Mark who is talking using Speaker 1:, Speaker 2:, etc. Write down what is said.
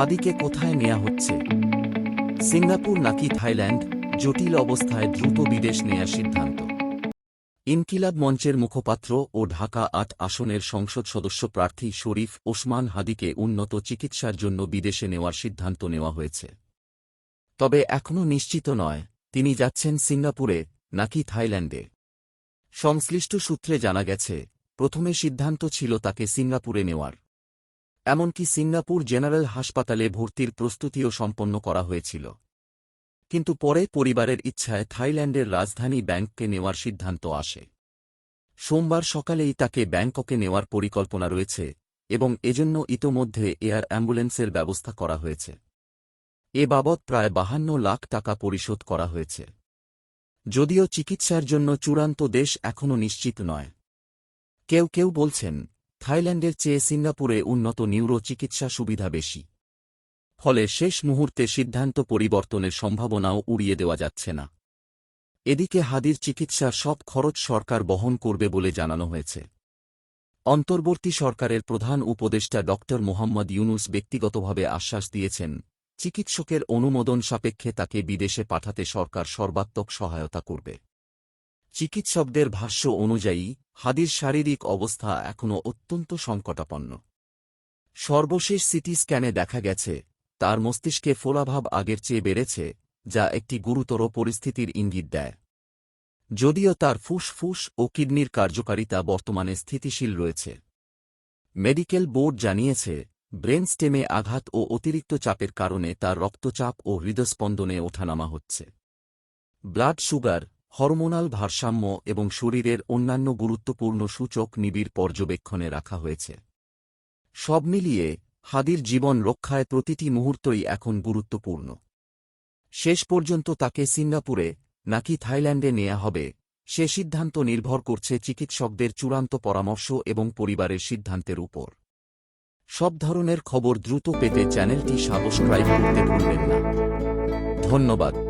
Speaker 1: হাদিকে কোথায় নেওয়া হচ্ছে? সিঙ্গাপুর নাকি থাইল্যান্ড? জটিল অবস্থায় দ্রুত বিদেশ নেয়ার সিদ্ধান্ত। ইনকিলাব মঞ্চের মুখপাত্র ও ঢাকা আট আসনের সংসদ সদস্য প্রার্থী শরীফ ওসমান হাদিকে উন্নত চিকিৎসার জন্য বিদেশে নেওয়ার সিদ্ধান্ত নেওয়া হয়েছে। তবে এখনও নিশ্চিত নয়, তিনি যাচ্ছেন সিঙ্গাপুরে নাকি থাইল্যান্ডে। সংশ্লিষ্ট সূত্রে জানা গেছে, প্রথমে সিদ্ধান্ত ছিল তাকে সিঙ্গাপুরে নেওয়ার। এমনকি সিঙ্গাপুর জেনারেল হাসপাতালে ভর্তির প্রস্তুতিও সম্পন্ন করা হয়েছিল। কিন্তু পরে পরিবারের ইচ্ছায় থাইল্যান্ডের রাজধানী ব্যাংককে নেওয়ার সিদ্ধান্ত আসে। সোমবার সকালেই তাকে ব্যাংককে নেওয়ার পরিকল্পনা রয়েছে এবং এজন্য ইতোমধ্যে এয়ার অ্যাম্বুলেন্সের ব্যবস্থা করা হয়েছে। এ বাবদ প্রায় বাহান্ন লাখ টাকা পরিশোধ করা হয়েছে। যদিও চিকিৎসার জন্য চূড়ান্ত দেশ এখনও নিশ্চিত নয়। কেউ কেউ বলছেন থাইল্যান্ডের চেয়ে সিঙ্গাপুরে উন্নত নিউরো চিকিৎসা সুবিধা বেশি। ফলে শেষ মুহূর্তে সিদ্ধান্ত পরিবর্তনের সম্ভাবনাও উড়িয়ে দেওয়া যাচ্ছে না। এদিকে হাদির চিকিৎসার সব খরচ সরকার বহন করবে বলে জানানো হয়েছে। অন্তর্বর্তী সরকারের প্রধান উপদেষ্টা ড. মোহাম্মদ ইউনুস ব্যক্তিগতভাবে আশ্বাস দিয়েছেন, চিকিৎসকের অনুমোদন সাপেক্ষে তাকে বিদেশে পাঠাতে সরকার সর্বাত্মক সহায়তা করবে। চিকিৎসকদের ভাষ্য অনুযায়ী হাদির শারীরিক অবস্থা এখনও অত্যন্ত সংকটাপন্ন। সর্বশেষ সিটি স্ক্যানে দেখা গেছে, তার মস্তিষ্কে ফোলাভাব আগের চেয়ে বেড়েছে, যা একটি গুরুতর পরিস্থিতির ইঙ্গিত দেয়। যদিও তার ফুসফুস ও কিডনির কার্যকারিতা বর্তমানে স্থিতিশীল রয়েছে। মেডিকেল বোর্ড জানিয়েছে ব্রেন স্টেমে আঘাত ও অতিরিক্ত চাপের কারণে তার রক্তচাপ ও হৃদস্পন্দনে ওঠানামা হচ্ছে। ব্লাড সুগার হরমোনাল ভারসাম্য এবং শরীরের অন্যান্য গুরুত্বপূর্ণ সূচক নিবিড় পর্যবেক্ষণে রাখা হয়েছে। সব মিলিয়ে, হাদির জীবন রক্ষায় প্রতিটি মুহূর্তই এখন গুরুত্বপূর্ণ। শেষ পর্যন্ত তাকে সিঙ্গাপুরে, নাকি থাইল্যান্ডে নেওয়া হবে, সে সিদ্ধান্ত নির্ভর করছে চিকিৎসকদের চূড়ান্ত পরামর্শ এবং পরিবারের সিদ্ধান্তের উপর। সব ধরনের খবর দ্রুত পেতে চ্যানেলটি সাবস্ক্রাইব করতে ভুলবেন না। ধন্যবাদ।